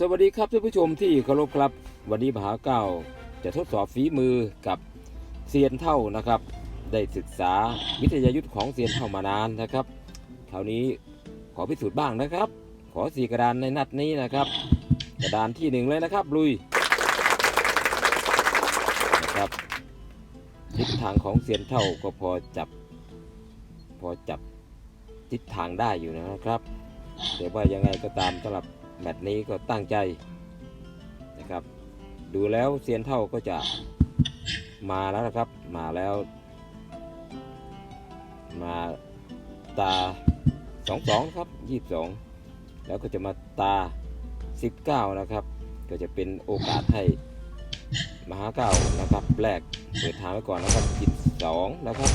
สวัสดีครับท่านผู้ชมที่เคารพครับ วันนี้มหาเก้าจะทดสอบฝีมือกับเซียนเท่านะครับ ได้ศึกษาวิทยายุทธ์ของเซียนเท่ามานานนะครับ คราวนี้ขอพิสูจน์บ้างนะครับ ขอสี่กระดานในนัดนี้นะครับ กระดานที่หนึ่งเลยนะครับ ลุยนะครับทิศทางของเซียนเท่าก็พอจับ พอจับทิศทางได้อยู่นะครับแต่ว่ายังไงก็ตามสำหรับ แมตช์นี้ก็ตั้งใจนะครับ ดูแล้วเซียนเท่าก็จะมาแล้วนะครับ มาแล้ว มาตาสองสองครับยีบสองแล้วก็จะมาตาสิบเก้านะครับ ก็จะเป็นโอกาสให้มหาเก้านะครับแรกเปิดทางไว้ก่อนนะครับกินสองนะครับ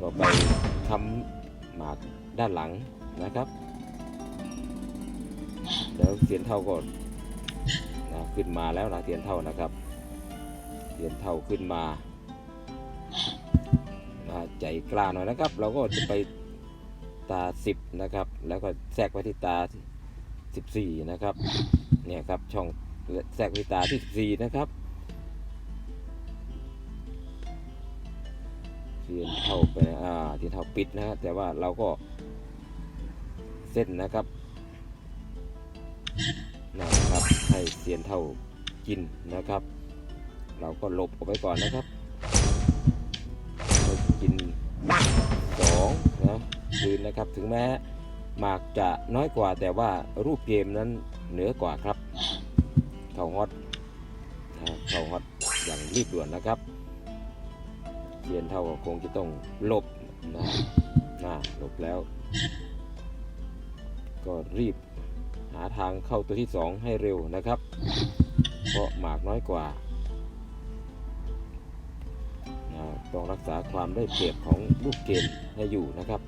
ก็ไปทำหมากด้านหลังนะครับ เดี๋ยวเสียนเท่าก็นะขึ้นมาแล้วนะเสียนเท่านะครับเสียนเท่าขึ้นมานะใจกล้าหน่อยนะครับ เราก็จะไปตาสิบนะครับ แล้วก็แทรกไปที่ตาสิบสี่นะครับเนี่ยครับช่องแทรกไปที่ตาที่สิบสี่นะครับเสียนเท่าไปอ่าเสียนเท่าปิดนะฮะแต่ว่าเราก็เส้นนะครับ นะครับ ให้เสียนเท่ากินนะครับ เราก็หลบออกไปก่อนนะครับกินสองนะคืนนะครับถึงแม้หมากจะน้อยกว่าแต่ว่ารูปเกมนั้นเหนือกว่าครับ เข้าฮอตเข้าฮอตอย่างรีบด่วนนะครับเสียนเท่าก็คงจะต้องหลบนะนะหลบแล้ว ก็รีบ หาทางเข้าตัวที่ 2 ให้เร็วนะครับ เพราะหมากน้อยกว่านะต้องรักษาความได้เปรียบของลูกเกมให้อยู่นะครับ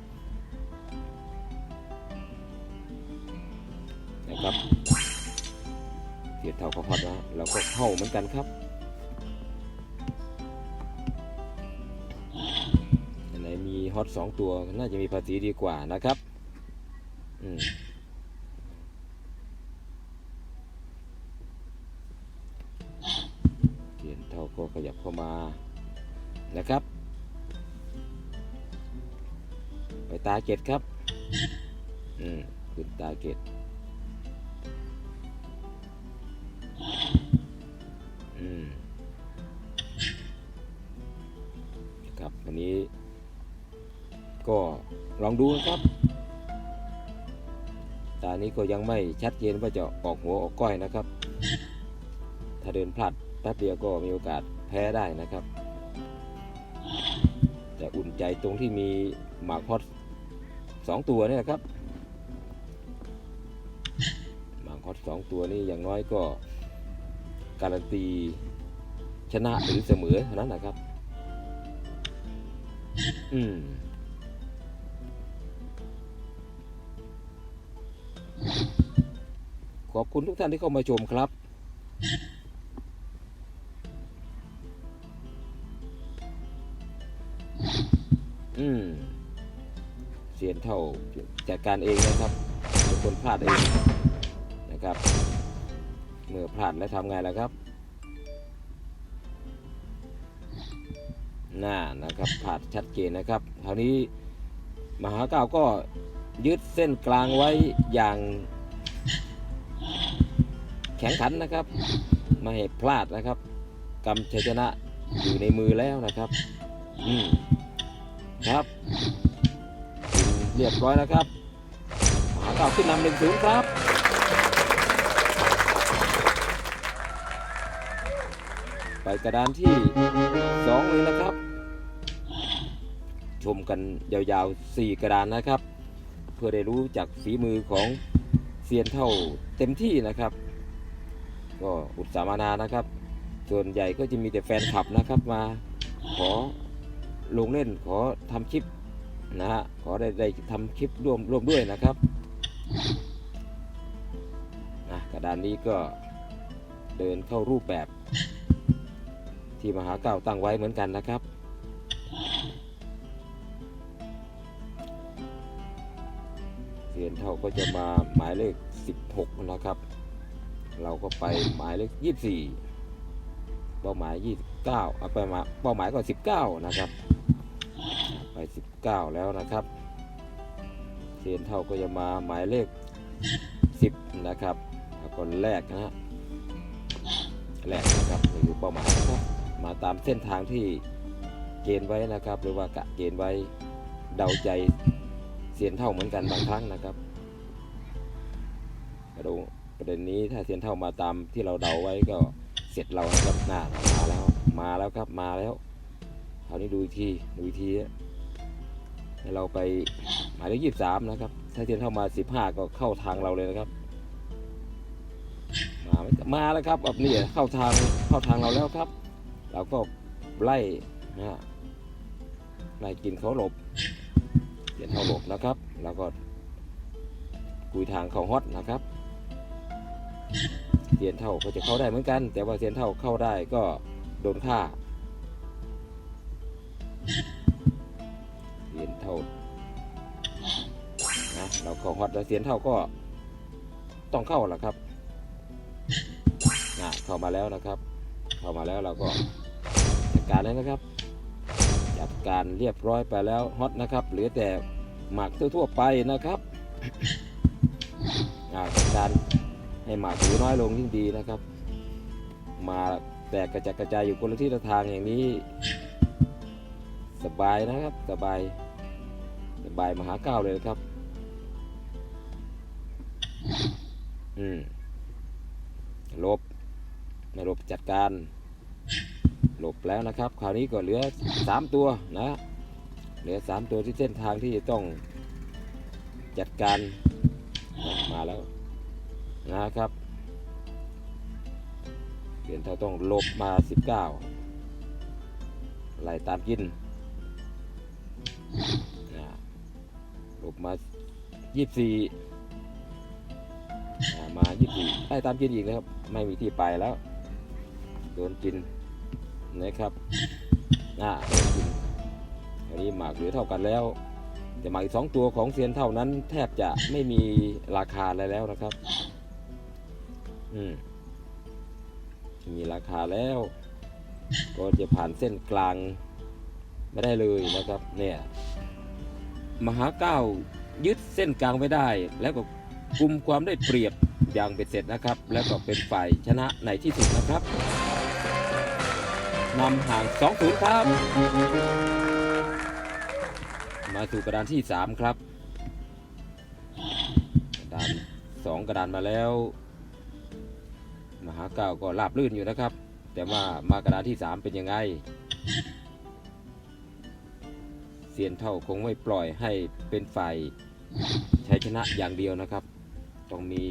นะครับเสียเท่าก็ฮอตนะเราก็เข้าเหมือนกันครับอันไหนมีฮอตสองตัวน่าจะมีภาษีดีกว่านะครับ อืม นะครับ ไปตาเกตครับ อืมขึ้นตาเกตอืมครับวันนี้ ก็ลองดูนะครับ ตานี้ก็ยังไม่ชัดเจนว่าจะออกหัวออกก้อยนะครับ ถ้าเดินพลาดแป๊บเดียวก็มีโอกาสแพ้ได้นะครับ ใจตรงที่มีหมากฮอตสองตัวนี่นะครับ หมากฮอตสองตัวนี่อย่างน้อยก็ การันตีชนะหรือเสมอเท่านั้นนะครับ อืมขอบคุณทุกท่านที่เข้ามาชมครับ เท่าจัดการเองนะครับเป็นคนพลาดเองนะครับ เมื่อพลาดแล้วทำไงล่ะครับน่านะครับพลาดชัดเจนนะครับคราวนี้มหาเก้าวก็ยึดเส้นกลางไว้อย่างแข็งขันนะครับไม่ให้พลาดนะครับกำชัยชนะอยู่ในมือแล้วนะครับ อืมครับ เรียบร้อยแล้วครับหาเก่าขึ้นนำหนึ่งศูนย์ครับไปกระดานที่สองเลยนะครับ ชมกันยาวๆสี่กระดานนะครับ เพื่อได้รู้จักฝีมือของเซียนเท่าเต็มที่นะครับ ก็อุตสามานานะครับ ส่วนใหญ่ก็จะมีแต่แฟนคลับนะครับมาขอลงเล่นขอทำคลิป นะฮะขอได้ได้ทำคลิปร่วมร่วมด้วยนะครับนะกระดานนี้ก็เดินเข้ารูปแบบ ที่มหาเก้าตั้งไว้เหมือนกันนะครับเสียนเท่าก็จะมาหมายเลข 16 นะครับ เราก็ไปหมายเลขยี่สี่เป้าหมายยี่สิบเก้าเอาไปมาเป้าหมายก็สิบเก้านะครับ ไปสิ บเก้าแล้วนะครับเทียนเท่าก็จะมาหมายเลขสิบนะครับแล้วก็แรกนะฮะแรกนะครับนี่เป้าหมายนะครับมาตามเส้นทางที่เกณฑ์ไว้นะครับ หรือว่ากะเกณฑ์ไว้เดาใจเสียนเท่าเหมือนกันบางครั้งนะครับกระดูประเด็นนี้ถ้าเสียนเท่ามาตามที่เราเดาไว้ก็เสร็จเรานะครับหน้ามาแล้วมาแล้วครับมาแล้วคราวนี้ดูอีกทีดูอีกที ให้เราไปหมายเลขยี่สามนะครับ ถ้าเสียนเท่ามาสิบห้าก็เข้าทางเราเลยนะครับ มามาแล้วครับแบบนี้เข้าทางเข้าทางเราแล้วครับ เราก็ไล่นะฮะไล่กินเขาหลบเสียนเท่าหลบนะครับแล้วก็กุยทางเขาฮอตนะครับเสียนเท่าก็จะเข้าได้เหมือนกัน แต่ว่าเสียนเท่าเข้าได้ก็โดนฆ่า ข้าฮอตแล้วเสียนเท่าก็ต้องเข้าแหละครับนะเข้ามาแล้วนะครับ เข้ามาแล้วเราก็จัดการแล้วนะครับ จัดการเรียบร้อยไปแล้วฮอตนะครับเหลือแต่หมักทั่วๆไปนะครับอ่าจัดการให้หมากถือน้อยลงยิ่งดีนะครับ มาแตกกระจัดกระจายอยู่คนละที่ละทางอย่างนี้ สบายนะครับ สบาย สบายมหาเก้าวเลยนะครับ อืมลบไม่ลบจัดการหลบแล้วนะครับ คราวนี้ก็เหลือ 3 ตัวนะ เหลือ 3 ตัวที่เส้นทางที่จะต้องจัดการนะมาแล้วนะครับเปลี่ยนเท่าต้องลบมา 19ไล่ตามกินนะลบมา 24 อ่ามา24ไล่ตามกินอีกนะครับ ไม่มีที่ไปแล้ว โดนกินนะครับอ่าโดนกินอันนี้หมากเหลือเท่ากันแล้ว แต่หมากอีกสองตัวของเซียนเท่านั้น แทบจะไม่มีราคาอะไรแล้วนะครับ อืมมีราคาแล้ว ก็จะผ่านเส้นกลางไม่ได้เลยนะครับ เนี่ย มหาเก้ายึดเส้นกลางไม่ได้แล้วก็ กลุ่มความได้เปรียบอย่างเป็นเสร็จนะครับ แล้วก็เป็นฝ่ายชนะในที่สุดนะครับนำห่าง 2 0 ครับ มาสู่กระดานที่ 3 ครับ กระดาน 2 กระดานมาแล้ว มหาเก้าก็ราบลื่นอยู่นะครับ แต่ว่ามากระดานที่ 3 เป็นยังไงเสียนเท่าคงไม่ปล่อยให้เป็นฝ่ายชัยชนะอย่างเดียวนะครับ ต้องมี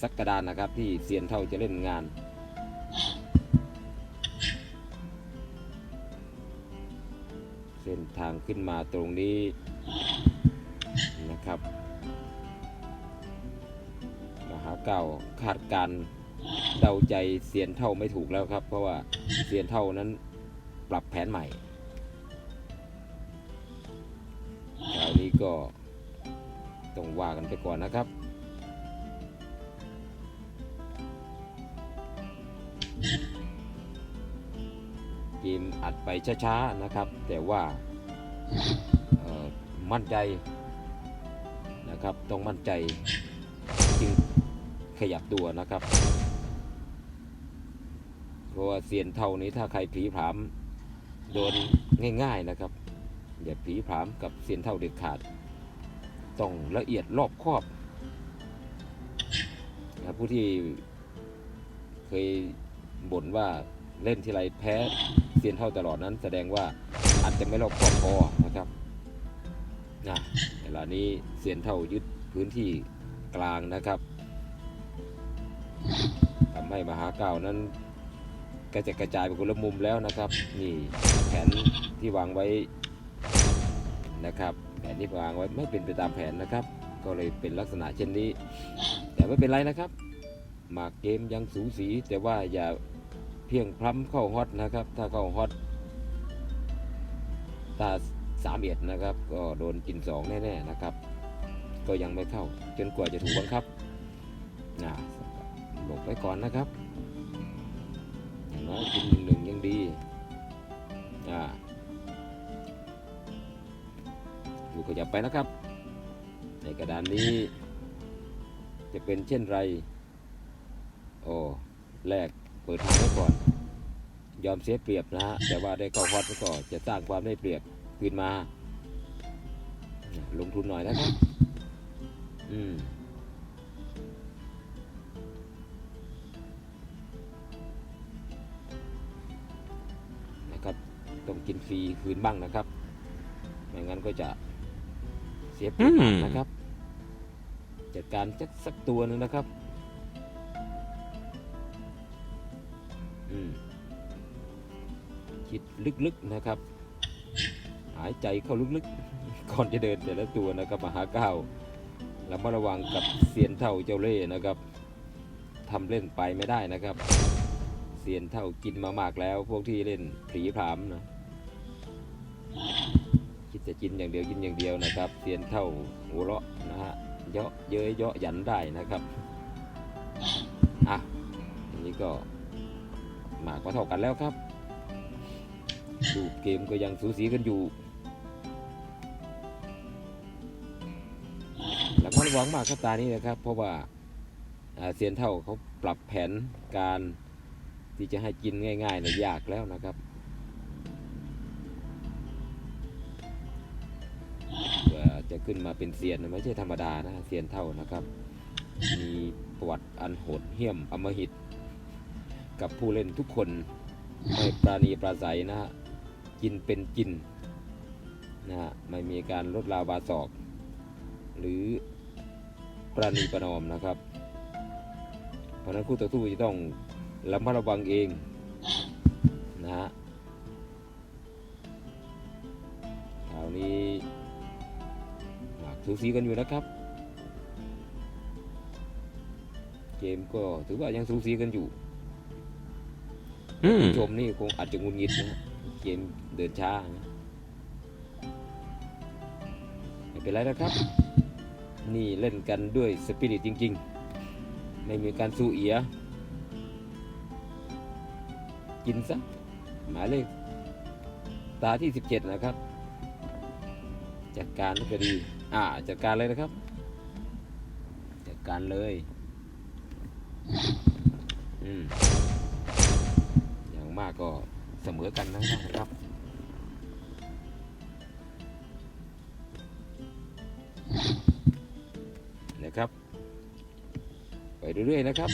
สักกระดานนะครับ ที่เสียนเท่าจะเล่นงาน เส้นทางขึ้นมาตรงนี้นะครับมหาเก่าคาดการเดาใจเสียนเท่าไม่ถูกแล้วครับ เพราะว่าเสียนเท่านั้นปรับแผนใหม่คราวนี้ก็ต้องว่ากันไปก่อนนะครับ เกมอัดไปช้าๆนะครับ แต่ว่ามั่นใจนะครับต้องมั่นใจจึงขยับตัวนะครับเพราะว่าเสียนเท่านี้ถ้าใครผีผามโดนง่าย ๆนะครับ อย่าผีผามกับเสียนเท่าเด็ดขาด ต้องละเอียดรอบคอบนะผู้ที่เคยบ่นว่า เล่นทีไรแพ้เซียนเท่าตลอดนั้น แสดงว่าอาจจะไม่รอบคอบพอนะครับนะเวลานี้เซียนเท่ายึดพื้นที่กลางนะครับทำให้มหาเก่านั้นกระจายกระจายไปคนละมุมแล้วนะครับ นี่แผนที่วางไว้นะครับ แผนที่วางไว้ไม่เป็นไปตามแผนนะครับ ก็เลยเป็นลักษณะเช่นนี้ แต่ไม่เป็นไรนะครับ หมากเกมยังสูสีแต่ว่าอย่า เพียงพล้ำเข้าฮอตนะครับ ถ้าเข้าฮอตถ้าสามเอ็ดนะครับ ก็โดนกินสองแน่ๆนะครับ ก็ยังไม่เข้า จนกว่าจะถูกบังคับนะหลบไว้ก่อนนะครับอย่างน้อยกินหนึ่งหนึ่งยังดีอ่าดูขยับไปนะครับ ในกระดานนี้ จะเป็นเช่นไร โอ้แรก ปิดทางไว้ก่อน ยอมเสียเปรียบนะฮะแต่ว่าได้เข้าฮอตไว้ก่อนจะสร้างความได้เปรียบคืนมา ลงทุนหน่อยนะครับ อืมนะครับต้องกินฟรีคืนบ้างนะครับไม่งั้นก็จะเสียเปรียบอืมนะครับ จัดการสักสักตัวหนึ่งนะครับ คิดลึกๆนะครับ หายใจเข้าลึกๆ ก่อนจะเดินแต่ละตัวนะครับมาหาก้าวระมัดระวังกับเซียนเท่าเจ้าเล่นะครับทำเล่นไปไม่ได้นะครับเซียนเท่ากินมามากแล้ว พวกที่เล่นผีพรามนะคิดจะกินอย่างเดียวกินอย่างเดียวนะครับเซียนเท่าหัวเราะนะฮะเยาะเย้ยเยาะหยันได้นะครับอะอันนี้ก็หมากก็เท่ากันแล้วครับ ดูเกมก็ยังสูสีกันอยู่แล้วก็ระวังมากครับตานี้นะครับ เพราะว่าเซียนเท่าเขาปรับแผนการที่จะให้กินง่ายๆเนี่ยยากแล้วนะครับเพื่อจะขึ้นมาเป็นเซียนไม่ใช่ธรรมดานะเซียนเท่านะครับ มีประวัติอันโหดเหี้ยมอมหิต กับผู้เล่นทุกคนไม่ปราณีปราศัยนะฮะ กินเป็นกินนะฮะไม่มีการลดลาวบาศอก หรือประนีประนอมนะครับ เพราะฉะนั้นคู่ต่อสู้จะต้องระมัดระวังเองนะฮะคราวนี้หมากสูสีกันอยู่นะครับ เกมก็ถือว่ายังสูสีกันอยู่อืมผู้ชมนี่คงอาจจะงุนงิดนะฮะ เกมเดินช้านะไม่เป็นไรนะครับ นี่เล่นกันด้วยสปิริตจริง ๆ ไม่มีการสู้เอีย กินซะ หมายเลข ตาที่ 17 นะครับ จัดการก็ดี อ่า จัดการเลยนะครับ จัดการเลย อืม อย่างมากก็ เสมอกันนะครับนะครับ ไปเรื่อยๆนะครับ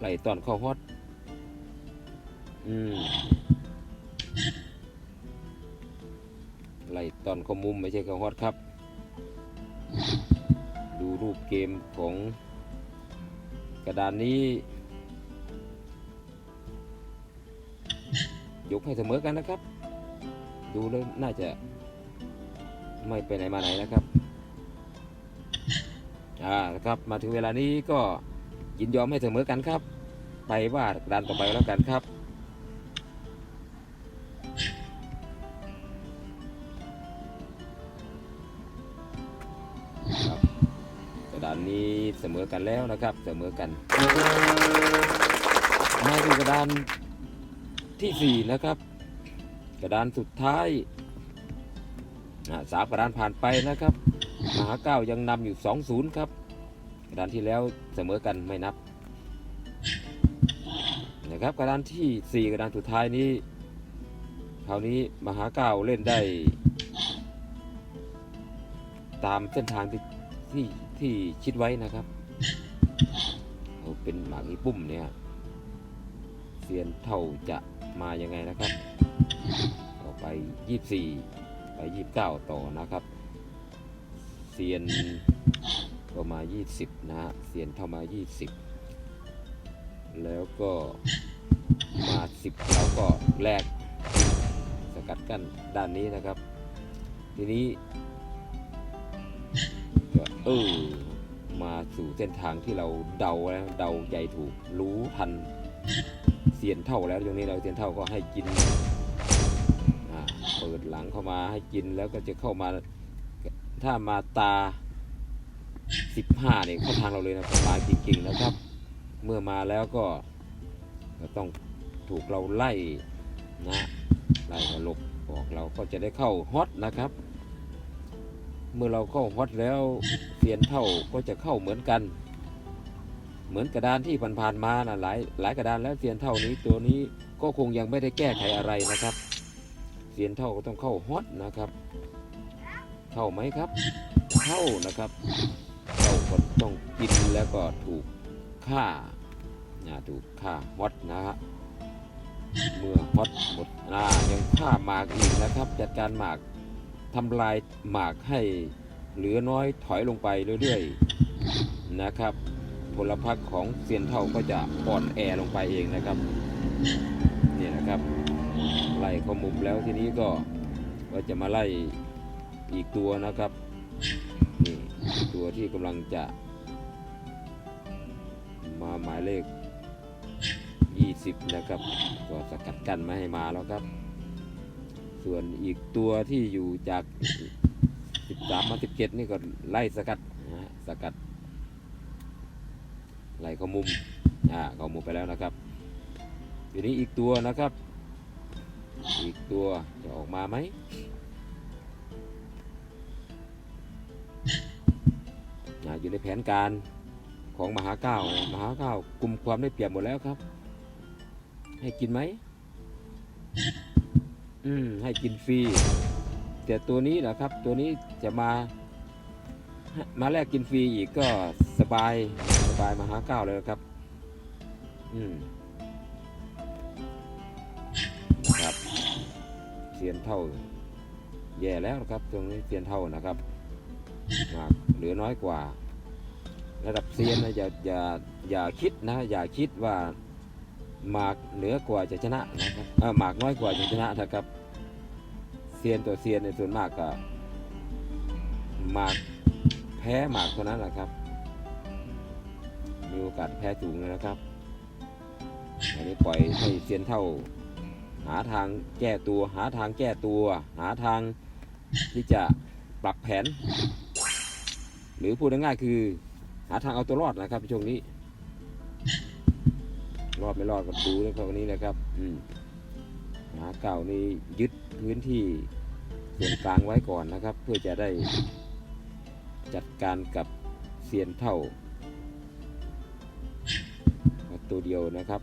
ไล่ตอนเข้าฮอตอืมไล่ตอนเข้ามุมไม่ใช่เข้าฮอตครับ ดูรูปเกมของกระดานนี้ ยกให้เสมอกันนะครับ ดูแล้วน่าจะไม่ไปไหนมาไหนนะครับอ่านะครับมาถึงเวลานี้ก็ยินยอมให้เสมอกันครับ ไปว่าด้านต่อไปแล้วกันครับกระดานนี้เสมอกันแล้วนะครับ เสมอกันมาถึงกระดาน ที่สี่นะครับ กระดานสุดท้ายสามกระดานผ่านไปนะครับมหาเก้ายังนำอยู่ 2-0 ครับ กระดานที่แล้วเสมอกันไม่นับนะครับกระดานที่ 4 กระดานสุดท้ายนี้ คราวนี้มหาเก้าเล่นได้ ตามเส้นทางที่ที่ที่คิดไว้นะครับเอาเป็นหมากอีปุ้มเนี่ยเซียนเท่าจะ มายังไงนะครับ ต่อไป 24 ไป 29 ต่อนะครับเซียนก็มา20 นะฮะเซียนเข้ามา 20 แล้วก็มา10แล้วก็แลกสกัดกั้นด้านนี้นะครับ ทีนี้ก็เออมาสู่เส้นทางที่เราเดาแล้วเดาใจถูกรู้ทัน ซียนเท่าแล้วตรงนี้เราเซียนเท่าก็ให้กินเปิดหลังเข้ามาให้กินแล้วก็จะเข้ามาถ้ามาตา 15เนี่ยเข้าทางเราเลยนะครับมาจริงๆนะครับ เมื่อมาแล้วก็ก็ต้องถูกเราไล่นะไล่หลบออกเราก็จะได้เข้าฮอตนะครับ เมื่อเราเข้าฮอตแล้วเซียนเท่าก็จะเข้าเหมือนกัน เหมือนกระดานที่ผ่านๆมานะหลายหลายกระดานแล้วเซียนเท่านี้ตัวนี้ก็คงยังไม่ได้แก้ไขอะไรนะครับเซียนเท่าก็ต้องเข้าฮอตนะครับ เข้าไหมครับ เข้านะครับเข้าก็ต้องกินแล้วก็ถูกฆ่านะถูกฆ่าฮอตนะฮะเมื่อฮอตหมดนายังฆ่าหมากอีกนะครับ จัดการหมากทำลายหมากให้เหลือน้อยถอยลงไปเรื่อยๆนะครับ พลพรรคของเซียนเท่าก็จะอ่อนแอลงไปเองนะครับเนี่ยนะครับไล่ข้ามุมแล้วทีนี้ก็ก็จะมาไล่อีกตัวนะครับนี่ตัวที่กำลังจะ มาหมายเลข 20 นะครับ ก็สกัดกันไม่ให้มาแล้วครับ ส่วนอีกตัวที่อยู่จาก 13 มา 17 นี่ก็ไล่สกัดนะสกัด ไหลเข้ามุมอ่าเข้ามุมไปแล้วนะครับทีนี้อีกตัวนะครับ อีกตัวจะออกมาไหมอ่าอยู่ในแผนการของมหาเก้ามหาเก้ากลุ่มความได้เปรียบหมดแล้วครับ ให้กินไหมอืมให้กินฟรีแต่ตัวนี้นะครับ ตัวนี้จะมา มาแลกกินฟรีอีกก็ บายสบายมาหาเก้าเลยครับ อืมครับเสียนเท่า แย่แล้วครับตรงนี้เสียนเท่านะครับมากเหลือน้อยกว่า ระดับเซียนนะอย่าอย่าอย่าคิดนะ อย่าคิดว่าหมากเหนือกว่าจะชนะนะครับเออหมากน้อยกว่าจะชนะนะครับเซียนตัวเซียนในส่วนมากก็หมากแพ้หมากเท่านั้นแหละครับ มีโอกาสแพ้สูงเลยนะครับอันนี้ปล่อยให้เซียนเท่า หาทางแก้ตัว หาทางแก้ตัว หาทางที่จะปรับแผน หรือพูดง่ายๆคือ หาทางเอาตัวรอดนะครับช่วงนี้ รอดไม่รอดก็ดูในตรงนี้นะครับ อืมหาเก่านี่ยึดพื้นที่ส่วนกลางไว้ก่อนนะครับ เพื่อจะได้จัดการกับเซียนเท่า ตัวเดียวนะครับ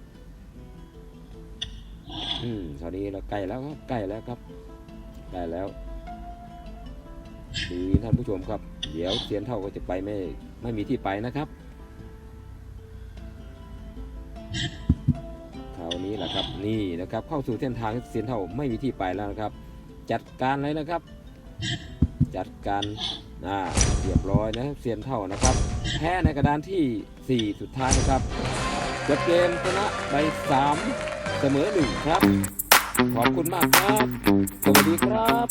อืมคราวนี้เราใกล้แล้วครับใกล้แล้วครับใกล้แล้วดีท่านผู้ชมครับ เดี๋ยวเซียนเท่าก็จะไปไม่ไม่มีที่ไปนะครับคราวนี้แหละครับนี่นะครับ เข้าสู่เส้นทางเซียนเท่าไม่มีที่ไปแล้วนะครับ จัดการเลยนะครับ จัดการอ่าเรียบร้อยนะครับเซียนเท่านะครับ แพ้ในกระดานที่ 4 สุดท้ายนะครับ จบเกมชนะไป3เสมอหนึ่งครับ ขอบคุณมากครับ สวัสดีครับ